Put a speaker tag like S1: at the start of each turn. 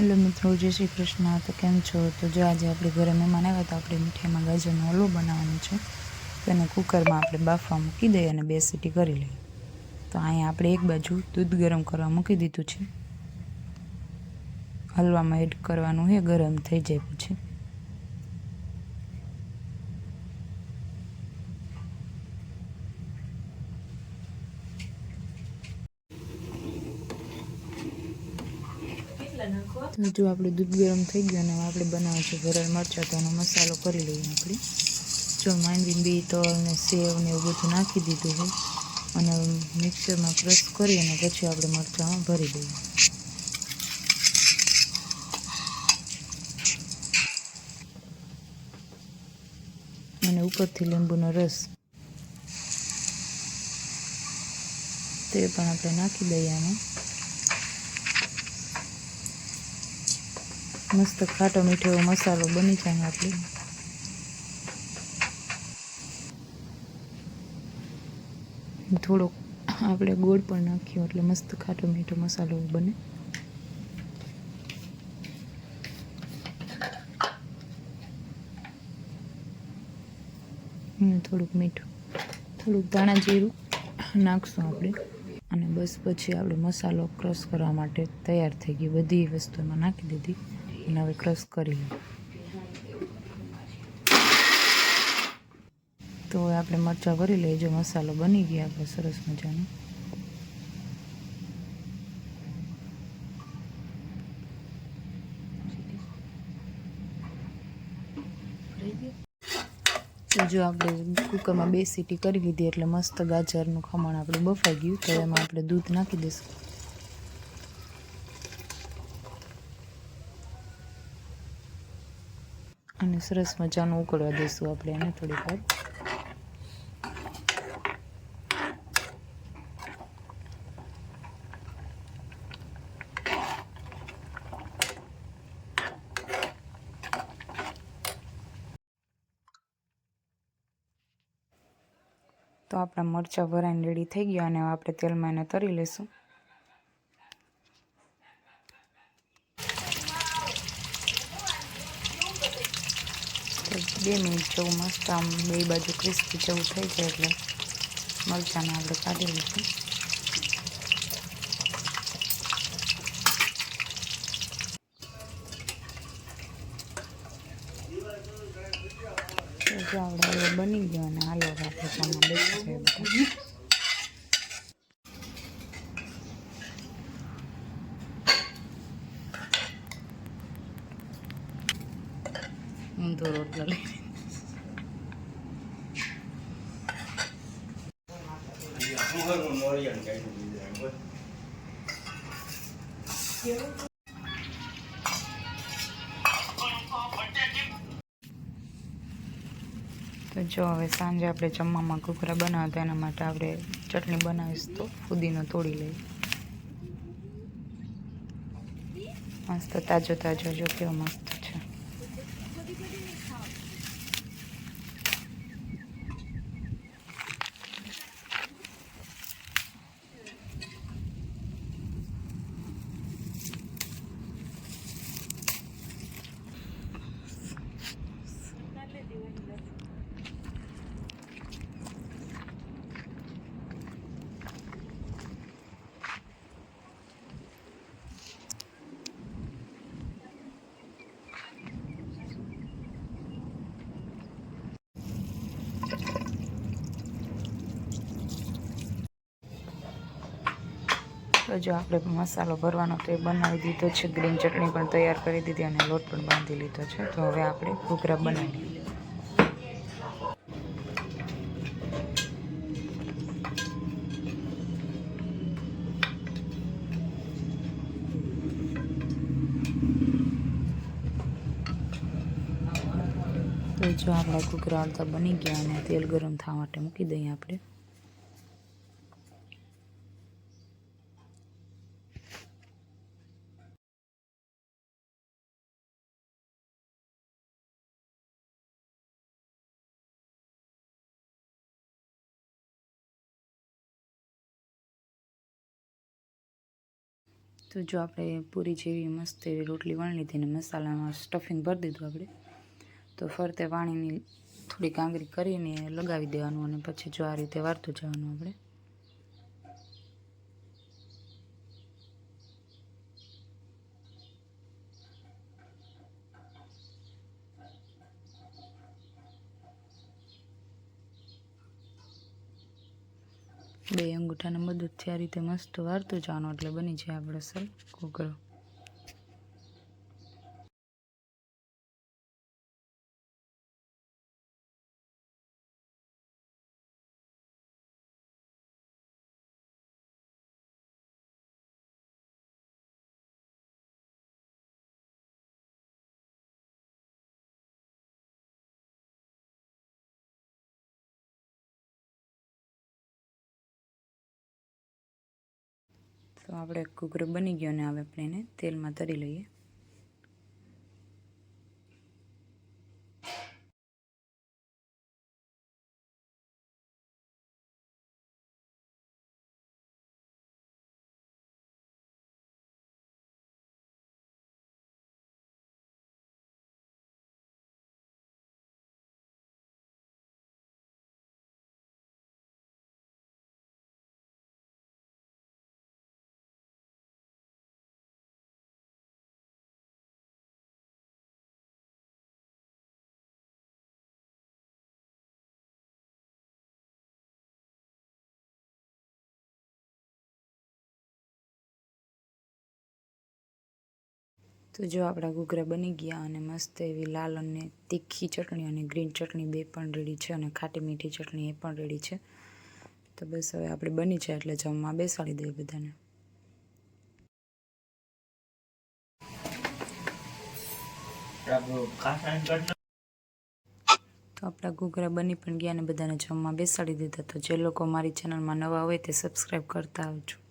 S1: Hello મિત્રો, જય શ્રી કૃષ્ણ. તો કેમ છો? તો જો આજે આપણે ઘરે મહેમાન આવ્યા તો આપણે મીઠાઈમાં ગાજરનો હલવો બનાવવાનો છે. તો એને કુકરમાં આપણે બાફવા મૂકી દઈએ અને બે સીટી કરી લઈએ. તો અહીંયા આપણે એક બાજુ દૂધ ગરમ કરવા મૂકી દીધું છે. હલવામાં એડ કરવાનું છે, ગરમ થઈ જાય પછી. જો આપણે દૂધ ગરમ થઈ ગયું અને આપણે બનાવે છે ભરેલ મરચાં, તો એનો મસાલો કરી લઈએ આપણે. જો માંડવી બી તલ ને સેવ ને એવું બધું નાખી દીધું છે. અને મિક્સરમાં ક્રશ કરી અને પછી આપણે મરચાંમાં ભરી દઈએ. અને ઉપરથી લીંબુનો રસ. તે પણ આપણે નાખી દઈએ આમાં મસ્ત ખાટો મીઠો એવો મસાલો બની જાય આપણે. થોડોક આપણે ગોળ પણ નાખ્યો એટલે મસ્ત ખાટો મીઠો મસાલો બને. થોડુંક મીઠું. થોડુંક ધાણા જીરું નાખશું આપણે. અને બસ પછી આપણે મસાલો ક્રશ કરવા માટે તૈયાર થઈ ગયું બધી વસ્તુ એમાં નાખી દીધી. અને હવે કરી તો આપણે મરચાં ભરી લઈએ જો મસાલો બની ગયા આપણે સરસ મજાનો જો આપણે કુકરમાં બે સીટી કરી દીધી એટલે મસ્ત ગાજરનું ખમણ આપણે બફાઈ ગયું તો એમાં આપણે દૂધ નાખી દઈશું અને સરસ મજાનું ઉકળવા દઈશું આપણે એને થોડીક વાર. તો આપણા મરચાં ભરાઈને રેડી થઈ ગયા અને આપણે તેલમાં એને તરી લઈશું તો બે મિનિટ જેવું, મસ્ત આમ બે બાજુ ક્રિસ્પી જેવું થઈ જાય એટલે મરચાંને આપણે કાઢી લઈશું. આપણે બની ગયો અને આલો આપણે જાય બધા. ઊંધો રોટલો લઈ તો જો હવે સાંજે આપણે જમવામાં ઘૂઘરા બનાવતા એના માટે આપણે ચટણી બનાવીશ તો ફુદીનો તોડી લઈએ. મસ્ત તાજો તાજો, જો કેવો મસ્ત છે તો જો આપણે મસાલો ભરવાનો તો એ બનાવી દીધો છે. ગ્રીન ચટણી પણ તૈયાર કરી દીધી અને લોટ પણ બાંધી લીધો છે. તો હવે આપણે ઘૂઘરા બનાવી તો જો આપણા ઘૂઘરા અડધા બની ગયા અને તેલ ગરમ થવા માટે મૂકી દઈએ આપણે. તો જો આપણે પૂરી જેવી મસ્ત એવી રોટલી વણી લીધી ને મસાલામાં સ્ટફિંગ ભરી દીધું આપણે, તો ફરતે પાણીની થોડી કાંગરી કરીને લગાવી દેવાનું અને પછી જો આ રીતે વારતું જવાનું આપણે. બે અંગૂઠાના મદદથી આ રીતે મસ્ત વાળતું જવાનું એટલે બની જાય આપણો સર ઘૂઘરો તો આપણે ઘૂઘરો બની ગયો ને હવે આપણે એને તેલમાં તરી લઈએ. તો જો આપણા ઘૂઘરા બની ગયા અને મસ્ત એવી લાલ અને તીખી ચટણી અને ગ્રીન ચટણી બે પણ રેડી છે અને ખાટી મીઠી ચટણી એ પણ રેડી છે. તો બસ હવે આપણે બની છે એટલે જમવા બેસાડી દઈએ બધાને. તો આપણા ઘૂઘરા બની પણ ગયા અને બધાને જમવા બેસાડી દીધા. તો જે લોકો મારી ચેનલમાં નવા હોય તે સબસ્ક્રાઈબ કરતા આવજો.